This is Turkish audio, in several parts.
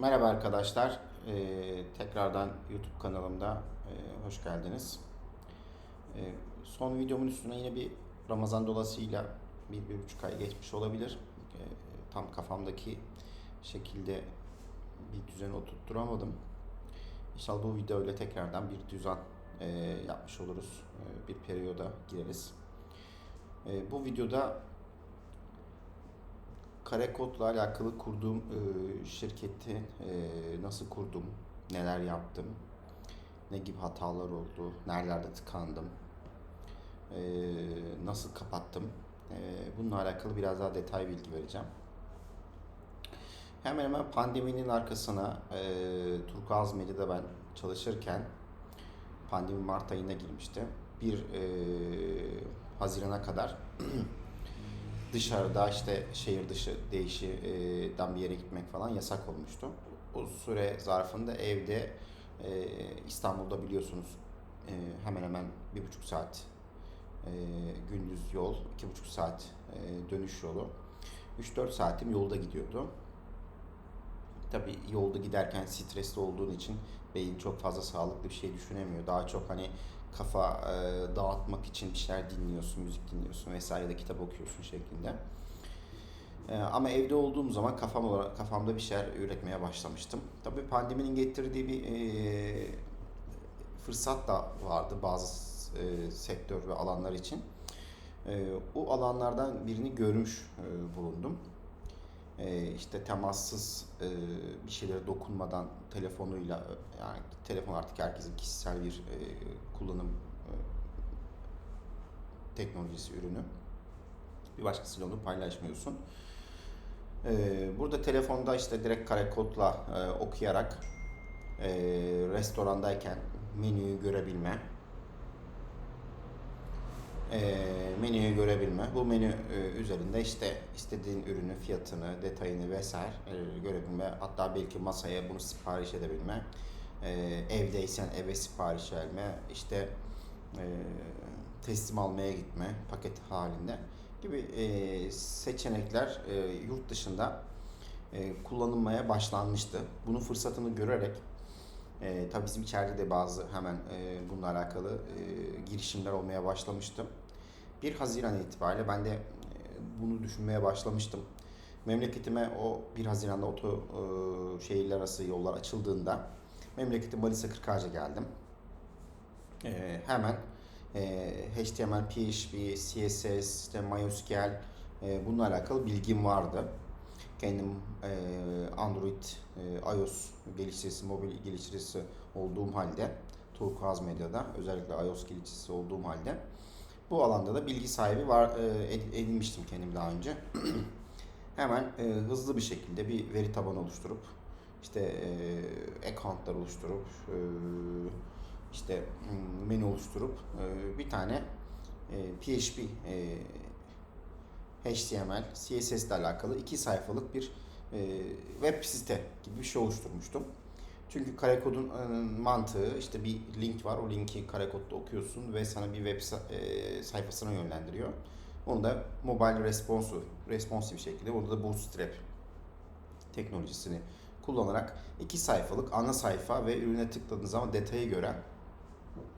Merhaba arkadaşlar. Ee, tekrardan YouTube kanalımda e, hoş geldiniz. Ee, son videomun üstüne yine bir Ramazan dolasıyla bir, bir buçuk ay geçmiş olabilir. Ee, tam kafamdaki şekilde bir düzen oturtturamadım. İnşallah bu videoyla tekrardan bir düzen e, yapmış oluruz. E, bir periyoda gireriz. E, bu videoda Karekod'la alakalı kurduğum e, şirketi e, nasıl kurdum, neler yaptım, ne gibi hatalar oldu, nerelerde tıkandım, e, nasıl kapattım, e, bununla alakalı biraz daha detay bilgi vereceğim. Hemen hemen pandeminin arkasına e, Turkuaz Medya'da ben çalışırken pandemi Mart ayına girmişti. Bir e, Haziran'a kadar dışarıda işte şehir dışı değişiden bir yere gitmek falan yasak olmuştu. O süre zarfında evde e, İstanbul'da biliyorsunuz e, hemen hemen bir buçuk saat e, gündüz yol, iki buçuk saat e, dönüş yolu. 3-4 saatim yolda gidiyordu. Tabi yolda giderken stresli olduğun için beyin çok fazla sağlıklı bir şey düşünemiyor. Daha çok hani kafa e, dağıtmak için bir şeyler dinliyorsun, müzik dinliyorsun vesaire da kitap okuyorsun şeklinde. E, ama evde olduğum zaman kafam olarak kafamda bir şeyler üretmeye başlamıştım. Tabii pandeminin getirdiği bir e, fırsat da vardı bazı e, sektör ve alanlar için. E, o alanlardan birini görmüş e, bulundum. E, işte temassız e, bir şeylere dokunmadan telefonuyla yani telefon artık herkesin kişisel bir e, kullanım e, teknolojisi ürünü. Bir başkasıyla onu paylaşmıyorsun. E, burada telefonda işte direkt kare kodla okuyarak restorandayken menüyü görebilme, e, menüyü görebilme. Bu menü e, üzerinde işte istediğin ürünü, fiyatını, detayını vesaire e, görebilme. Hatta belki masaya bunu sipariş edebilme. E, evdeysen eve sipariş verme. İşte e, teslim almaya gitme paket halinde gibi e, seçenekler e, yurt dışında e, kullanılmaya başlanmıştı. Bunun fırsatını görerek e, tabii bizim içeride de bazı hemen e, bununla alakalı e, girişimler olmaya başlamıştı. 1 Haziran itibariyle ben de e, bunu düşünmeye başlamıştım. Memleketime o 1 Haziran'da oto e, şehirler arası yollar açıldığında memleketim Manisa Kırkağaç'a geldim. E, hemen e, HTML, PHP, CSS, işte MySQL e, bununla alakalı bilgim vardı. Kendim e, Android, e, iOS geliştiricisi, mobil geliştiricisi olduğum halde Turkuaz Medya'da özellikle iOS geliştiricisi olduğum halde bu alanda da bilgi sahibi var e, edinmiştim kendim daha önce. Hemen e, hızlı bir şekilde bir veri tabanı oluşturup işte e, accountlar oluşturup e, işte hmm, menü oluşturup e, bir tane e, PHP e, HTML, CSS ile alakalı iki sayfalık bir e, web site gibi bir şey oluşturmuştum. Çünkü karekodun e, mantığı işte bir link var. O linki karekodda okuyorsun ve sana bir web e, sayfasına yönlendiriyor. Onu da mobile responsive, responsive şekilde burada da bootstrap teknolojisini kullanarak iki sayfalık ana sayfa ve ürüne tıkladığınız zaman detayı gören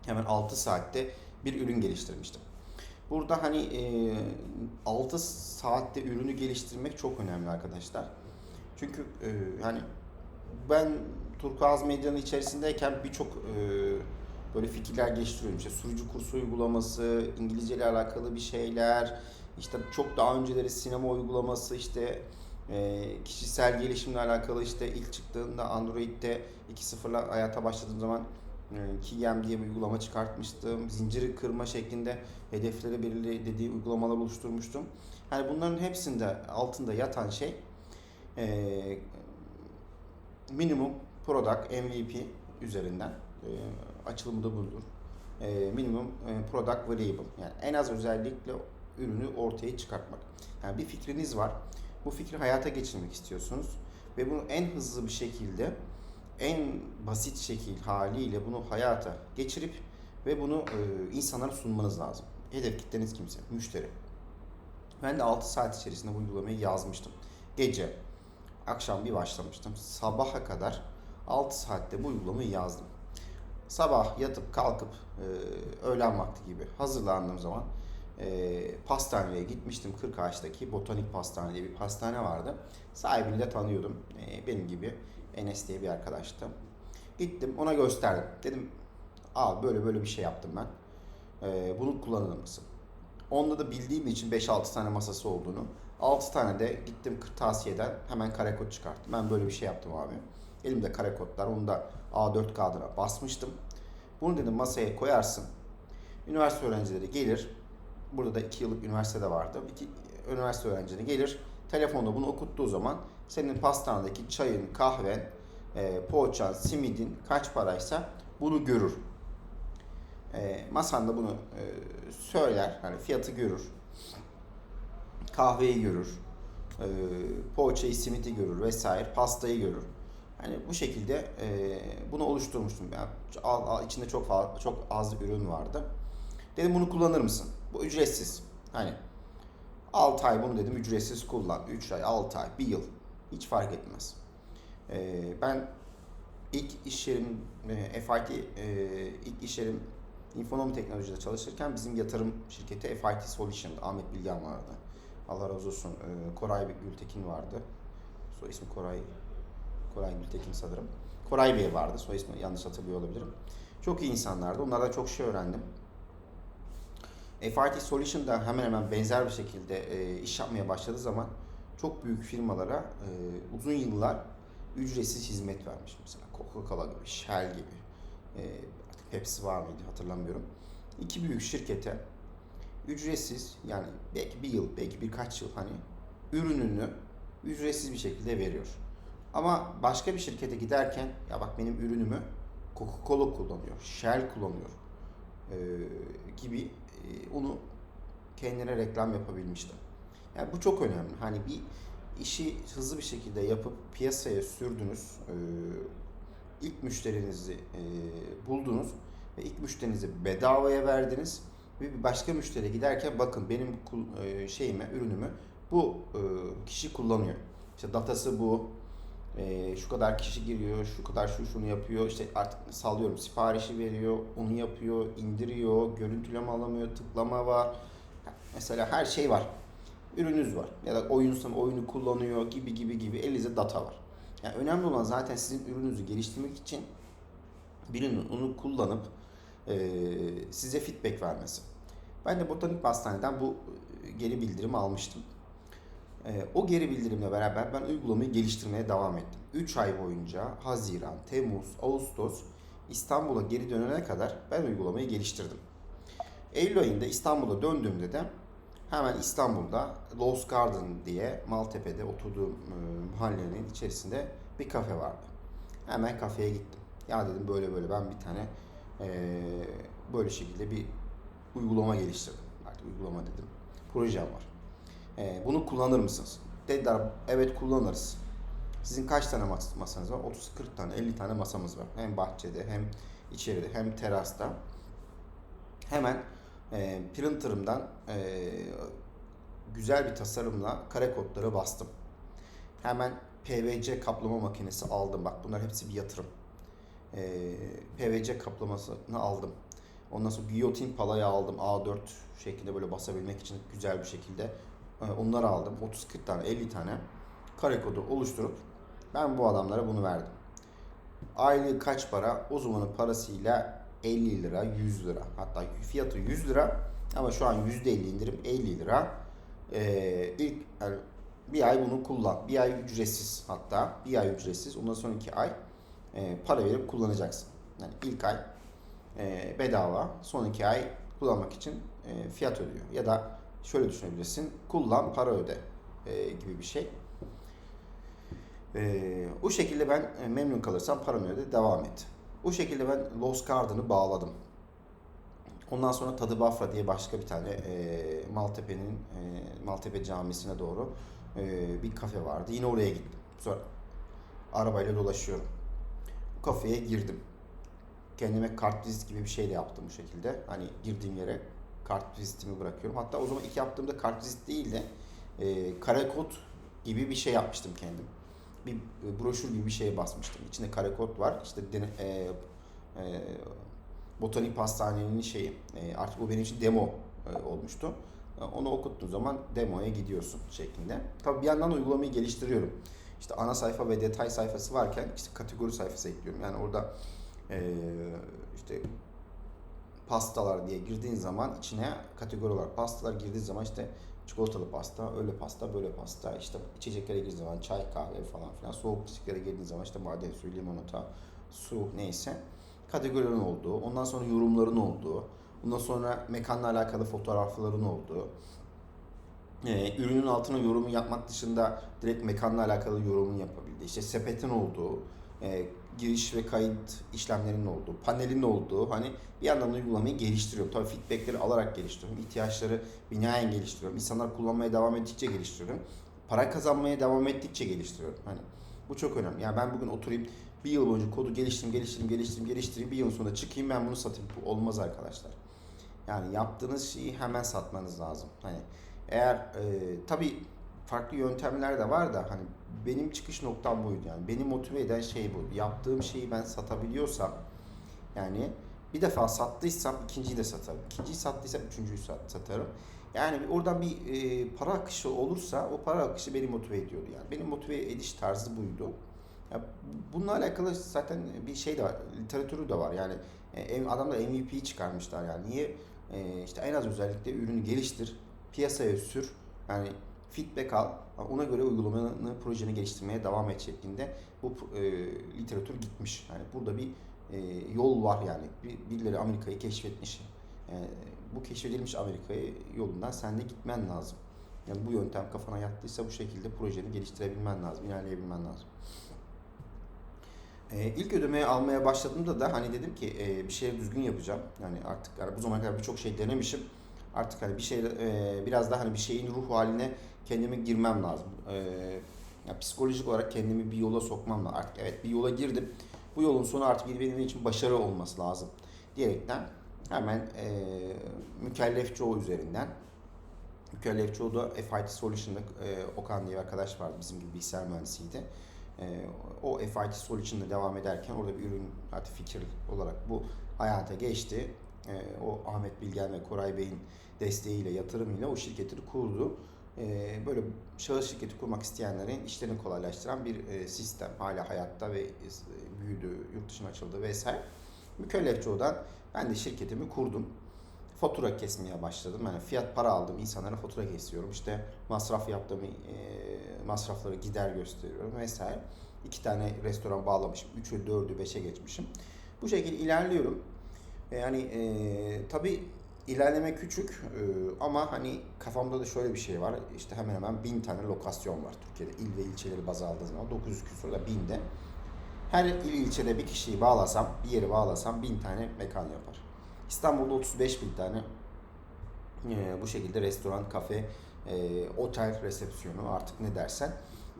hemen 6 saatte bir ürün geliştirmiştim. Burada hani e, 6 saatte ürünü geliştirmek çok önemli arkadaşlar. Çünkü e, hani ben Turkuaz Medya'nın içerisindeyken birçok e, böyle fikirler geliştiriyorum. İşte sürücü kursu uygulaması, İngilizce ile alakalı bir şeyler, işte çok daha önceleri sinema uygulaması, işte e, kişisel gelişimle alakalı işte ilk çıktığında Android'de 2.0'la hayata başladığım zaman e, Keyem diye bir uygulama çıkartmıştım. Zinciri kırma şeklinde hedefleri belirli dediği uygulamalar oluşturmuştum. Yani bunların hepsinde altında yatan şey e, minimum product MVP üzerinden e, budur. E, minimum e, product variable yani en az özellikle ürünü ortaya çıkartmak. Yani bir fikriniz var. Bu fikri hayata geçirmek istiyorsunuz ve bunu en hızlı bir şekilde en basit şekil haliyle bunu hayata geçirip ve bunu e, insanlara sunmanız lazım. Hedef kitleniz kimse? Müşteri. Ben de 6 saat içerisinde bu uygulamayı yazmıştım. Gece akşam bir başlamıştım. Sabaha kadar 6 saatte bu uygulamayı yazdım. Sabah yatıp kalkıp e, öğlen vakti gibi hazırlandığım zaman e, pastaneye gitmiştim. Kırkağaç'taki Botanik Pastane diye bir pastane vardı. Sahibini de tanıyordum. Benim gibi Enes diye bir arkadaştı. Gittim ona gösterdim. Dedim abi böyle böyle bir şey yaptım ben. E, bunu kullanır mısın? Onda da bildiğim için 5-6 tane masası olduğunu 6 tane de gittim kırtasiyeden hemen kare kod çıkarttım. Ben böyle bir şey yaptım abi. Elimde kare kodlar. Onu da A4 kağıdına basmıştım. Bunu dedim masaya koyarsın. Üniversite öğrencileri gelir. Burada da 2 yıllık üniversitede vardı. İki, üniversite öğrencileri gelir. Telefonda bunu okuttuğu zaman senin pastanedeki çayın, kahven, e, poğaçan, simidin kaç paraysa bunu görür. E, masanda bunu e, söyler. Hani fiyatı görür. Kahveyi görür. E, poğaçayı, simidi görür vesaire. Pastayı görür. Hani bu şekilde e, bunu oluşturmuştum. Yani içinde çok fazla, çok az ürün vardı. Dedim bunu kullanır mısın? Bu ücretsiz. Hani 6 ay bunu dedim ücretsiz kullan. 3 ay, 6 ay, 1 yıl. Hiç fark etmez. E, ben ilk iş yerim e, FIT e, ilk iş yerim Infonomi Teknoloji'de çalışırken bizim yatırım şirketi FIT Solution Ahmet Bilgen vardı. Allah razı olsun. E, Koray Gültekin vardı. Soy ismi Koray Koray Gültekin sanırım. Koray Bey vardı. Soy ismi yanlış hatırlıyor olabilirim. Çok iyi insanlardı. Onlardan çok şey öğrendim. FIT Solution da hemen hemen benzer bir şekilde e, iş yapmaya başladığı zaman çok büyük firmalara e, uzun yıllar ücretsiz hizmet vermiş. Mesela Coca-Cola gibi, Shell gibi, e, Pepsi var mıydı hatırlamıyorum. İki büyük şirkete ücretsiz yani belki bir yıl, belki birkaç yıl hani ürününü ücretsiz bir şekilde veriyor. Ama başka bir şirkete giderken ya bak benim ürünümü Coca-Cola kullanıyor, Shell kullanıyor e, gibi e, onu kendine reklam yapabilmişti. Yani bu çok önemli. Hani bir işi hızlı bir şekilde yapıp piyasaya sürdünüz, e, ilk müşterinizi e, buldunuz ve ilk müşterinizi bedavaya verdiniz ve bir başka müşteri giderken bakın benim e, şeyimi, ürünümü bu kişi kullanıyor. İşte datası bu, e, şu kadar kişi giriyor, şu kadar şu şunu yapıyor, işte artık sallıyorum siparişi veriyor, onu yapıyor, indiriyor, görüntüleme alamıyor, tıklama var. Mesela her şey var. Ürününüz var ya da oyunsan oyunu kullanıyor gibi gibi gibi elinizde data var. Yani önemli olan zaten sizin ürününüzü geliştirmek için birinin onu kullanıp e, size feedback vermesi. Ben de Botanik Pastane'den bu e, geri bildirimi almıştım. Ee, o geri bildirimle beraber ben uygulamayı geliştirmeye devam ettim. 3 ay boyunca Haziran, Temmuz, Ağustos İstanbul'a geri dönene kadar ben uygulamayı geliştirdim. Eylül ayında İstanbul'a döndüğümde de hemen İstanbul'da Lost Garden diye Maltepe'de oturduğum e, mahallenin içerisinde bir kafe vardı. Hemen kafeye gittim. Ya dedim böyle böyle ben bir tane e, böyle şekilde bir uygulama geliştirdim. Artık uygulama dedim. Projem var. Ee, bunu kullanır mısınız? Dediler evet kullanırız. Sizin kaç tane mas- masanız var? 30-40 tane, 50 tane masamız var. Hem bahçede hem içeride hem terasta. Hemen e, printerımdan e, güzel bir tasarımla kare kodları bastım. Hemen PVC kaplama makinesi aldım. Bak bunlar hepsi bir yatırım. E, PVC kaplamasını aldım. Ondan sonra giyotin palayı aldım. A4 şeklinde böyle basabilmek için güzel bir şekilde. E, Onları aldım. 30-40 tane, 50 tane kare kodu oluşturup ben bu adamlara bunu verdim. Aylığı kaç para? O zamanın parasıyla 50 lira, 100 lira. Hatta fiyatı 100 lira ama şu an %50 indirim 50 lira. Ee, ilk yani bir ay bunu kullan. Bir ay ücretsiz hatta. Bir ay ücretsiz. Ondan sonraki ay e, para verip kullanacaksın. Yani ilk ay e, bedava. Son iki ay kullanmak için e, fiyat ödüyor. Ya da şöyle düşünebilirsin. Kullan, para öde e, gibi bir şey. E, o şekilde ben e, memnun kalırsam paramı öde devam et. O şekilde ben Lost Garden'ı bağladım. Ondan sonra Tadı Bafra diye başka bir tane e, Maltepe'nin e, Maltepe Camisi'ne doğru e, bir kafe vardı. Yine oraya gittim. Sonra arabayla dolaşıyorum. Bu kafeye girdim. Kendime kart vizit gibi bir şey de yaptım bu şekilde. Hani girdiğim yere kart vizitimi bırakıyorum. Hatta o zaman ilk yaptığımda kart vizit değil de e, kare kod gibi bir şey yapmıştım kendim. Bir e, broşür gibi bir şeye basmıştım. İçinde kare var. İşte dene, e, e, botanik pastanenin şeyi. E, artık bu benim için demo e, olmuştu. E, Onu okuttuğun zaman demoya gidiyorsun şeklinde. Tabii bir yandan da uygulamayı geliştiriyorum. İşte ana sayfa ve detay sayfası varken işte kategori sayfası ekliyorum. Yani orada e, işte pastalar diye girdiğin zaman içine kategori olarak pastalar girdiği zaman işte çikolatalı pasta, öyle pasta, böyle pasta, işte içeceklere girdiği zaman çay, kahve falan filan, soğuk içeceklere girdiği zaman işte maden suyu, limonata, su neyse. Kategorilerin olduğu, ondan sonra yorumların olduğu, ondan sonra mekanla alakalı fotoğrafların olduğu, e, ürünün altına yorumu yapmak dışında direkt mekanla alakalı yorumun yapabildiği, işte sepetin olduğu, e, giriş ve kayıt işlemlerinin olduğu, panelin olduğu hani bir yandan da uygulamayı geliştiriyorum. Tabii feedbackleri alarak geliştiriyorum. ihtiyaçları binaen geliştiriyorum. İnsanlar kullanmaya devam ettikçe geliştiriyorum. Para kazanmaya devam ettikçe geliştiriyorum. Hani bu çok önemli. Yani ben bugün oturayım bir yıl boyunca kodu geliştireyim, geliştireyim, geliştireyim, geliştireyim. Bir yıl sonra çıkayım ben bunu satayım. Bu olmaz arkadaşlar. Yani yaptığınız şeyi hemen satmanız lazım. Hani eğer e, tabii farklı yöntemler de var da hani benim çıkış noktam buydu yani. Beni motive eden şey bu. Yaptığım şeyi ben satabiliyorsam yani bir defa sattıysam ikinciyi de satarım. İkinciyi sattıysam üçüncüyü sat, satarım. Yani oradan bir e, para akışı olursa o para akışı beni motive ediyordu yani. Benim motive ediş tarzı buydu. Ya bununla alakalı zaten bir şey de var, literatürü de var. Yani e, adamlar MVP'yi çıkarmışlar yani. Niye? E, işte en az özellikle ürünü geliştir, piyasaya sür. Yani feedback al, ona göre uygulamanı, projeni geliştirmeye devam et şeklinde bu e, literatür gitmiş. Yani burada bir e, yol var yani. Bir, birileri Amerika'yı keşfetmiş. E, bu keşfedilmiş Amerika'yı yolundan sen de gitmen lazım. Yani bu yöntem kafana yattıysa bu şekilde projeni geliştirebilmen lazım, ilerleyebilmen lazım. E, ilk ödemeyi almaya başladığımda da hani dedim ki e, bir şeyi düzgün yapacağım. Yani artık yani bu zamana kadar birçok şey denemişim. Artık hani bir şey e, biraz daha hani bir şeyin ruh haline kendime girmem lazım. E, ya psikolojik olarak kendimi bir yola sokmam lazım. Artık evet bir yola girdim. Bu yolun sonu artık benim için başarı olması lazım diyerekten hemen e, Mükellef Çoğu üzerinden Mükellef Çoğu da FIT Solution'da e, Okan diye bir arkadaş vardı bizim gibi bilgisayar mühendisiydi. E, o FIT Solution'da devam ederken orada bir ürün artık fikir olarak bu hayata geçti. E, o Ahmet Bilgen ve Koray Bey'in desteğiyle, yatırımıyla o şirketi kurdu. E, böyle şahıs şirketi kurmak isteyenlerin işlerini kolaylaştıran bir e, sistem. Hala hayatta ve e, büyüdü, yurt dışına açıldı vesaire. Mükellef Çoğu'dan ben de şirketimi kurdum. Fatura kesmeye başladım. Yani fiyat para aldım, insanlara fatura kesiyorum. İşte masraf yaptığım e, masrafları gider gösteriyorum vesaire. İki tane restoran bağlamışım. Üçü, dördü, beşe geçmişim. Bu şekilde ilerliyorum. Yani e, tabii ilerleme küçük e, ama hani kafamda da şöyle bir şey var. İşte hemen hemen bin tane lokasyon var Türkiye'de. il ve ilçeleri baz aldığı zaman 900 küsur da binde. Her il ilçede bir kişiyi bağlasam, bir yeri bağlasam bin tane mekan yapar. İstanbul'da 35 bin tane e, bu şekilde restoran, kafe, e, otel resepsiyonu artık ne dersen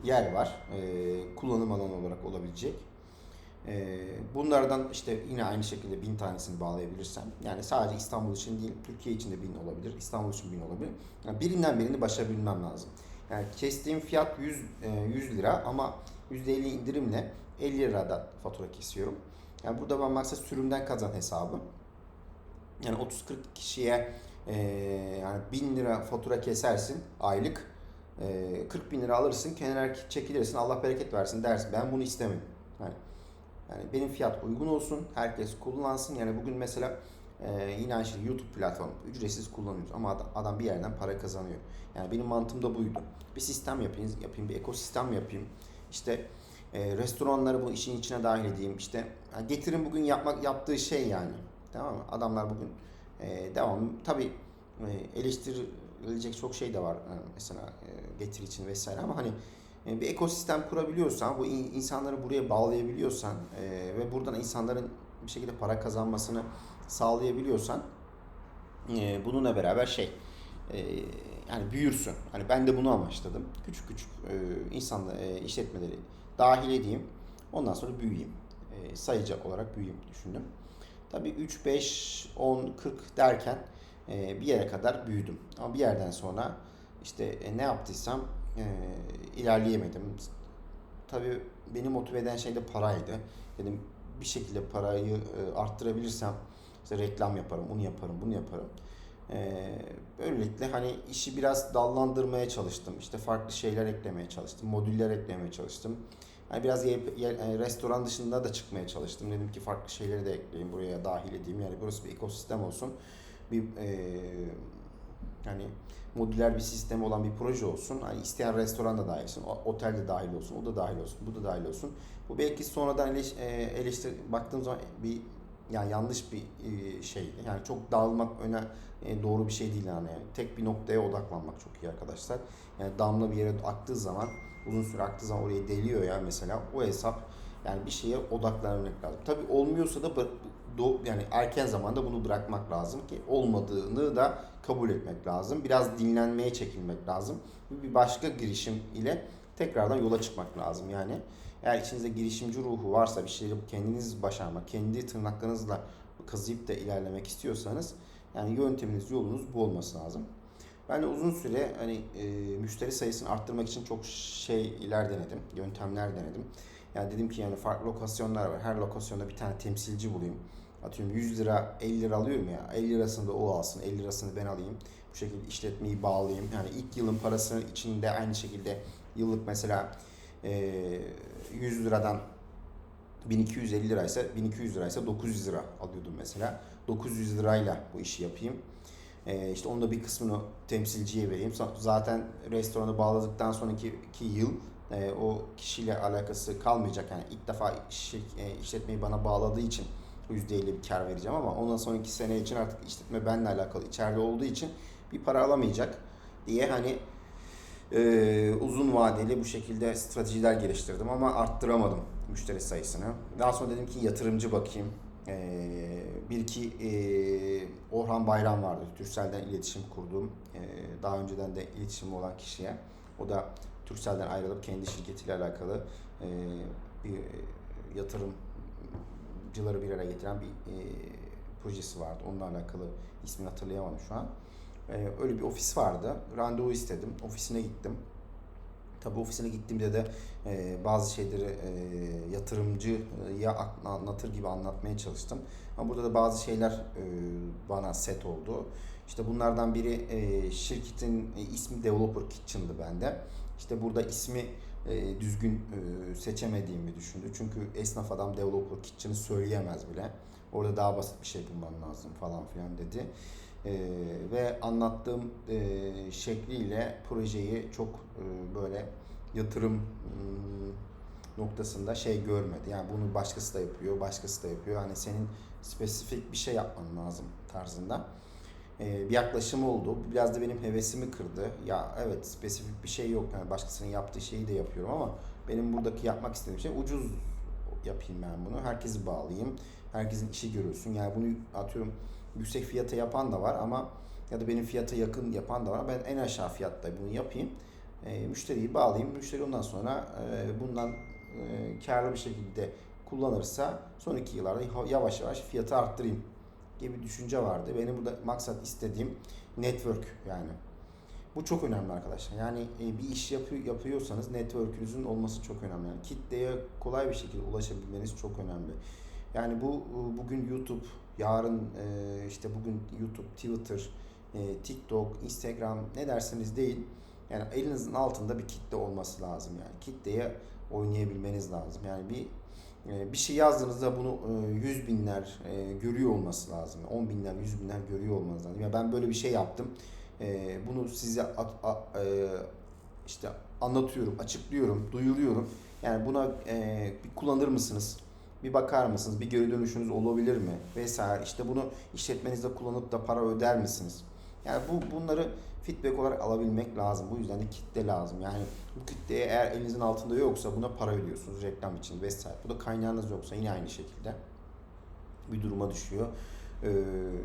yer var. E, kullanım alanı olarak olabilecek. E, bunlardan işte yine aynı şekilde bin tanesini bağlayabilirsem yani sadece İstanbul için değil Türkiye için de bin olabilir. İstanbul için bin olabilir. Yani birinden birini başarabilmem lazım. Yani kestiğim fiyat 100, e, 100 lira ama %50 indirimle 50 liradan fatura kesiyorum. Yani burada ben maksat sürümden kazan hesabı. Yani 30-40 kişiye e, yani 1000 lira fatura kesersin aylık. E, 40 bin lira alırsın, kenara çekilirsin, Allah bereket versin dersin. Ben bunu istemem. Yani, yani benim fiyat uygun olsun, herkes kullansın. Yani bugün mesela e, yine aynı şey YouTube platformu ücretsiz kullanıyoruz ama adam, bir yerden para kazanıyor. Yani benim mantığım da buydu. Bir sistem yapayım, yapayım bir ekosistem yapayım. İşte e, restoranları bu işin içine dahil edeyim. İşte yani getirin bugün yapmak yaptığı şey yani. Tamam mı? Adamlar bugün e, devam. Tabii e, eleştirilecek çok şey de var. Yani mesela e, getir için vesaire ama hani e, bir ekosistem kurabiliyorsan, bu in, insanları buraya bağlayabiliyorsan e, ve buradan insanların bir şekilde para kazanmasını sağlayabiliyorsan e, bununla beraber şey e, yani büyürsün. Hani ben de bunu amaçladım. Küçük küçük insanla e, işletmeleri dahil edeyim. Ondan sonra büyüyeyim. Sayacak olarak büyüyeyim düşündüm. Tabii 3, 5, 10, 40 derken bir yere kadar büyüdüm. Ama bir yerden sonra işte ne yaptıysam e, ilerleyemedim. tabii beni motive eden şey de paraydı. Dedim bir şekilde parayı e, arttırabilirsem işte reklam yaparım, onu yaparım, bunu yaparım. Ee, böylelikle hani işi biraz dallandırmaya çalıştım. İşte farklı şeyler eklemeye çalıştım. Modüller eklemeye çalıştım. Hani biraz ye- ye- e, restoran dışında da çıkmaya çalıştım. Dedim ki farklı şeyleri de ekleyeyim buraya dahil edeyim. Yani burası bir ekosistem olsun. Bir e, hani modüler bir sistemi olan bir proje olsun. Hani isteyen restoran da dahil olsun, otel de dahil olsun, o da dahil olsun, bu da dahil olsun. Bu belki sonradan eleş, e, eleştir baktığım zaman bir yani yanlış bir e, şeydi. Yani çok dağılmak öne e, doğru bir şey değil yani. Tek bir noktaya odaklanmak çok iyi arkadaşlar. Yani damla bir yere aktığı zaman uzun süre aktığı zaman orayı deliyor ya mesela o hesap yani bir şeye odaklanmak lazım. Tabii olmuyorsa da do- yani erken zamanda bunu bırakmak lazım ki olmadığını da kabul etmek lazım. Biraz dinlenmeye çekilmek lazım. Bir başka girişim ile tekrardan yola çıkmak lazım. Yani eğer içinizde girişimci ruhu varsa bir şeyleri kendiniz başarmak, kendi tırnaklarınızla kazıyıp da ilerlemek istiyorsanız yani yönteminiz, yolunuz bu olması lazım. Ben de uzun süre hani e, müşteri sayısını arttırmak için çok şeyler denedim, yöntemler denedim. Yani dedim ki yani farklı lokasyonlar var. Her lokasyonda bir tane temsilci bulayım. Atıyorum 100 lira 50 lira alıyorum ya 50 lirasını da o alsın 50 lirasını ben alayım. Bu şekilde işletmeyi bağlayayım. Yani ilk yılın parasını içinde aynı şekilde yıllık mesela e, 100 liradan 1250 liraysa 1200 liraysa 900 lira alıyordum mesela. 900 lirayla bu işi yapayım. İşte onun da bir kısmını temsilciye vereyim. Zaten restoranı bağladıktan sonraki iki yıl o kişiyle alakası kalmayacak. Yani ilk defa işletmeyi bana bağladığı için %50 bir kar vereceğim ama ondan sonraki sene için artık işletme benimle alakalı içeride olduğu için bir para alamayacak diye hani e, uzun vadeli bu şekilde stratejiler geliştirdim ama arttıramadım müşteri sayısını. Daha sonra dedim ki yatırımcı bakayım. E, bir iki e, Orhan Bayram vardı. Türkcell'den iletişim kurduğum. E, daha önceden de iletişimi olan kişiye. O da Türkcell'den ayrılıp kendi şirketiyle alakalı e, bir yatırımcıları bir araya getiren bir e, projesi vardı. Onunla alakalı ismini hatırlayamadım şu an. E, öyle bir ofis vardı. Randevu istedim. Ofisine gittim. Tabi ofisine gittiğimde de e, bazı şeyleri e, yatırımcıya anlatır gibi anlatmaya çalıştım. Ama burada da bazı şeyler e, bana set oldu. İşte bunlardan biri e, şirketin e, ismi Developer Kitchen'dı bende. İşte burada ismi e, düzgün e, seçemediğimi düşündü. Çünkü esnaf adam Developer Kitchen'ı söyleyemez bile. Orada daha basit bir şey bulman lazım falan filan dedi. E, ve anlattığım e, şekliyle projeyi çok böyle yatırım noktasında şey görmedi. Yani bunu başkası da yapıyor, başkası da yapıyor. Hani senin spesifik bir şey yapman lazım tarzında bir yaklaşım oldu. Biraz da benim hevesimi kırdı. Ya evet spesifik bir şey yok. Yani başkasının yaptığı şeyi de yapıyorum ama benim buradaki yapmak istediğim şey ucuz yapayım ben bunu. Herkesi bağlayayım. Herkesin işi görülsün. Yani bunu atıyorum yüksek fiyata yapan da var ama ya da benim fiyata yakın yapan da var. Ben en aşağı fiyatta bunu yapayım. E, müşteriyi bağlayayım. Müşteri ondan sonra e, bundan e, karlı bir şekilde kullanırsa sonraki yıllarda yavaş yavaş fiyatı arttırayım gibi bir düşünce vardı. Benim burada maksat istediğim network yani. Bu çok önemli arkadaşlar. Yani e, bir iş yapıyor, yapıyorsanız network'ünüzün olması çok önemli. Yani kitleye kolay bir şekilde ulaşabilmeniz çok önemli. Yani bu e, bugün YouTube, yarın e, işte bugün YouTube, Twitter, TikTok, Instagram ne derseniz değil. Yani elinizin altında bir kitle olması lazım yani. Kitleye oynayabilmeniz lazım. Yani bir bir şey yazdığınızda bunu e, yüz binler e, görüyor olması lazım. On binler, yüz binler görüyor olmanız lazım. Ya ben böyle bir şey yaptım. E, Bunu size at- a- e, işte anlatıyorum, açıklıyorum, duyuruyorum. Yani buna bir kullanır mısınız? Bir bakar mısınız? Bir geri dönüşünüz olabilir mi? Vesaire. İşte bunu işletmenizde kullanıp da para öder misiniz? Yani bu bunları feedback olarak alabilmek lazım. Bu yüzden de kitle lazım. Yani bu kitleye eğer elinizin altında yoksa buna para ödüyorsunuz reklam için vesaire. Bu da kaynağınız yoksa yine aynı şekilde bir duruma düşüyor. Ee,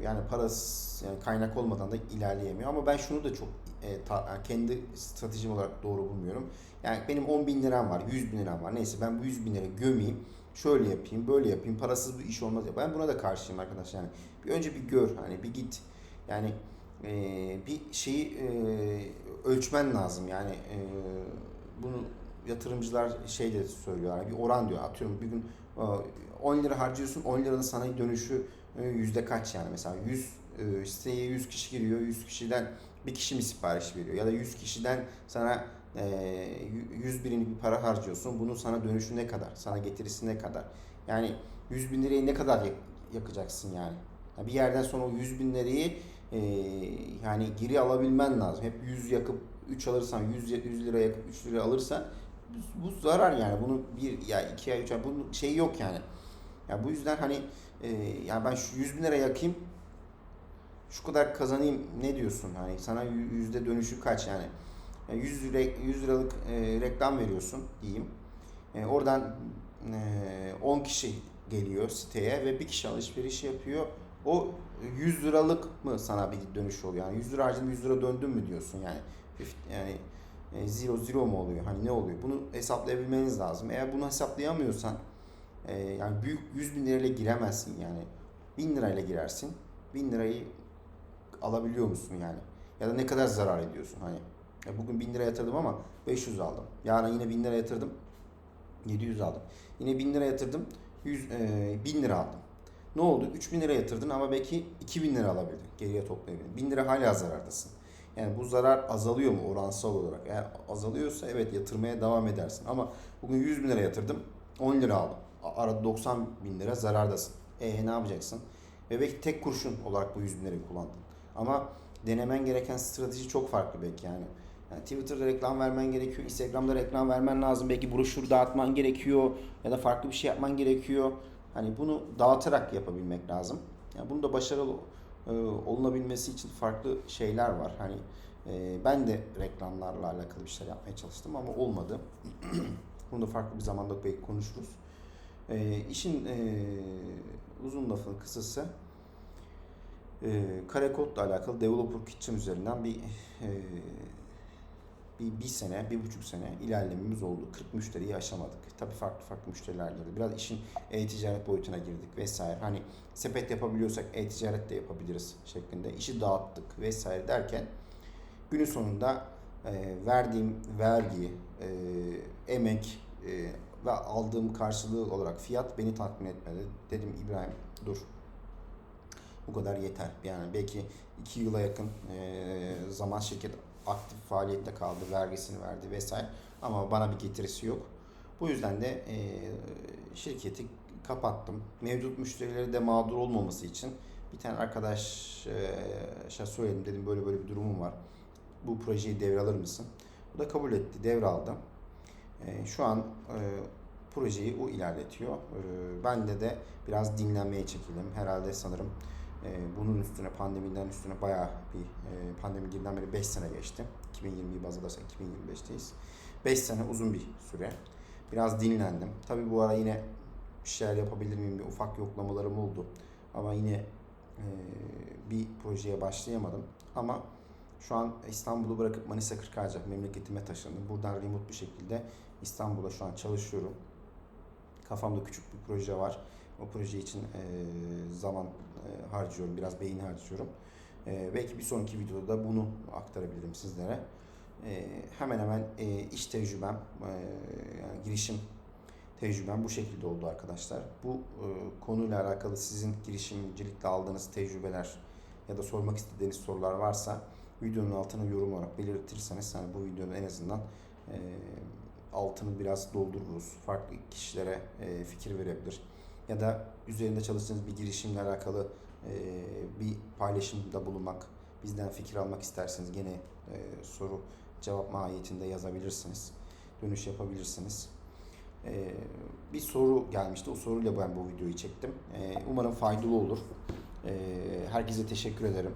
yani parası yani kaynak olmadan da ilerleyemiyor. Ama ben şunu da çok e, ta- kendi stratejim olarak doğru bulmuyorum. Yani benim 10 bin liram var, 100 bin liram var. Neyse ben bu 100 bin lira gömeyim. Şöyle yapayım, böyle yapayım. Parasız bir iş olmaz. ya. Ben buna da karşıyım arkadaşlar. Yani bir önce bir gör, hani bir git. Yani e, bir şeyi e, ölçmen lazım. Yani e, bunu yatırımcılar şey de söylüyorlar. Bir oran diyor. Atıyorum bir gün e, 10 lira harcıyorsun. 10 liranın sana dönüşü e, yüzde kaç yani mesela 100 e, siteye 100 kişi giriyor. 100 kişiden bir kişi mi sipariş veriyor ya da 100 kişiden sana e, 100 birini bir para harcıyorsun. Bunun sana dönüşü ne kadar? Sana getirisi ne kadar? Yani 100 bin lirayı ne kadar yak- yakacaksın yani? Ya Bir yerden sonra o 100 bin lirayı e, yani geri alabilmen lazım. Hep 100 yakıp 3 alırsan 100, 100 lira yakıp 3 lira alırsan bu, zarar yani. Bunu bir ya 2 ay 3 ay bunun şeyi yok yani. Ya bu yüzden hani e, yani ben şu 100 bin lira yakayım şu kadar kazanayım ne diyorsun hani sana yü- yüzde dönüşü kaç yani Yani 100 lira 100 liralık e, reklam veriyorsun diyeyim E, oradan e, 10 kişi geliyor siteye ve bir kişi alışveriş yapıyor o 100 liralık mı sana bir dönüş oluyor yani 100 lira harcadım 100 lira döndüm mü diyorsun yani yani e, zero zero mu oluyor hani ne oluyor bunu hesaplayabilmeniz lazım eğer bunu hesaplayamıyorsan e, yani büyük 100 bin lirayla giremezsin yani 1000 lirayla girersin 1000 lirayı alabiliyor musun yani? Ya da ne kadar zarar ediyorsun hani? Bugün 1000 lira yatırdım ama 500 aldım. Yarın yine 1000 lira yatırdım 700 aldım. Yine 1000 lira yatırdım 100, e, 1000 lira aldım. Ne oldu? 3000 lira yatırdın ama belki 2000 lira alabildin. Geriye toplayabildin. 1000 lira hala zarardasın. Yani bu zarar azalıyor mu oransal olarak? Eğer azalıyorsa evet yatırmaya devam edersin. Ama bugün 100 bin lira yatırdım 10 lira aldım. Arada 90 bin lira zarardasın. E ne yapacaksın? Ve belki tek kurşun olarak bu 100 bin lirayı kullandın. Ama denemen gereken strateji çok farklı belki yani. Yani Twitter'da reklam vermen gerekiyor, Instagram'da reklam vermen lazım. Belki broşür dağıtman gerekiyor ya da farklı bir şey yapman gerekiyor. Hani bunu dağıtarak yapabilmek lazım. Yani bunu da başarılı e, olunabilmesi için farklı şeyler var. Hani e, ben de reklamlarla alakalı bir şeyler yapmaya çalıştım ama olmadı. bunu da farklı bir zamanda belki konuşuruz. E, işin e, uzun lafın kısası e, kare kodla alakalı developer kitchen üzerinden bir e, bir, bir sene, bir buçuk sene ilerlememiz oldu. 40 müşteriyi aşamadık. Tabii farklı farklı müşteriler girdi. Biraz işin e-ticaret boyutuna girdik vesaire. Hani sepet yapabiliyorsak e-ticaret de yapabiliriz şeklinde. işi dağıttık vesaire derken günün sonunda e, verdiğim vergi, e, emek e, ve aldığım karşılığı olarak fiyat beni tatmin etmedi. Dedim İbrahim dur bu kadar yeter. Yani belki iki yıla yakın e, zaman şirket aktif faaliyette kaldı, vergisini verdi vesaire ama bana bir getirisi yok. Bu yüzden de e, şirketi kapattım. Mevcut müşterileri de mağdur olmaması için bir tane arkadaşa söyledim dedim böyle böyle bir durumum var. Bu projeyi devralır mısın? O da kabul etti, devraldı. E, şu an e, projeyi o ilerletiyor. E, ben de de biraz dinlenmeye çekildim. Herhalde sanırım e, bunun üstüne pandemiden üstüne bayağı bir e, pandemi girdiğinden beri 5 sene geçti. 2020'yi baz alırsak 2025'teyiz. 5 sene uzun bir süre. Biraz dinlendim. Tabii bu ara yine bir şeyler yapabilir miyim? Bir ufak yoklamalarım oldu. Ama yine e, bir projeye başlayamadım. Ama şu an İstanbul'u bırakıp Manisa Kırkağaç'a memleketime taşındım. Buradan remote bir şekilde İstanbul'a şu an çalışıyorum. Kafamda küçük bir proje var. O proje için e, zaman e, harcıyorum, biraz beyin harcıyorum. E, belki bir sonraki videoda da bunu aktarabilirim sizlere. E, hemen hemen e, iş tecrübem, yani girişim tecrübem bu şekilde oldu arkadaşlar. Bu konuyla alakalı sizin girişimcilikle aldığınız tecrübeler ya da sormak istediğiniz sorular varsa videonun altına yorum olarak belirtirseniz hani bu videonun en azından altını biraz doldururuz. Farklı kişilere fikir verebilir. Ya da üzerinde çalıştığınız bir girişimle alakalı bir paylaşımda bulunmak, bizden fikir almak isterseniz gene soru cevap mahiyetinde yazabilirsiniz. Dönüş yapabilirsiniz. Bir soru gelmişti. O soruyla ben bu videoyu çektim. Umarım faydalı olur. Herkese teşekkür ederim.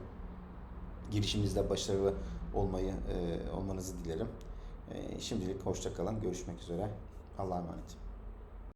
Girişiminizde başarılı olmayı olmanızı dilerim. Şimdilik hoşça kalın. Görüşmek üzere. Allah'a emanet.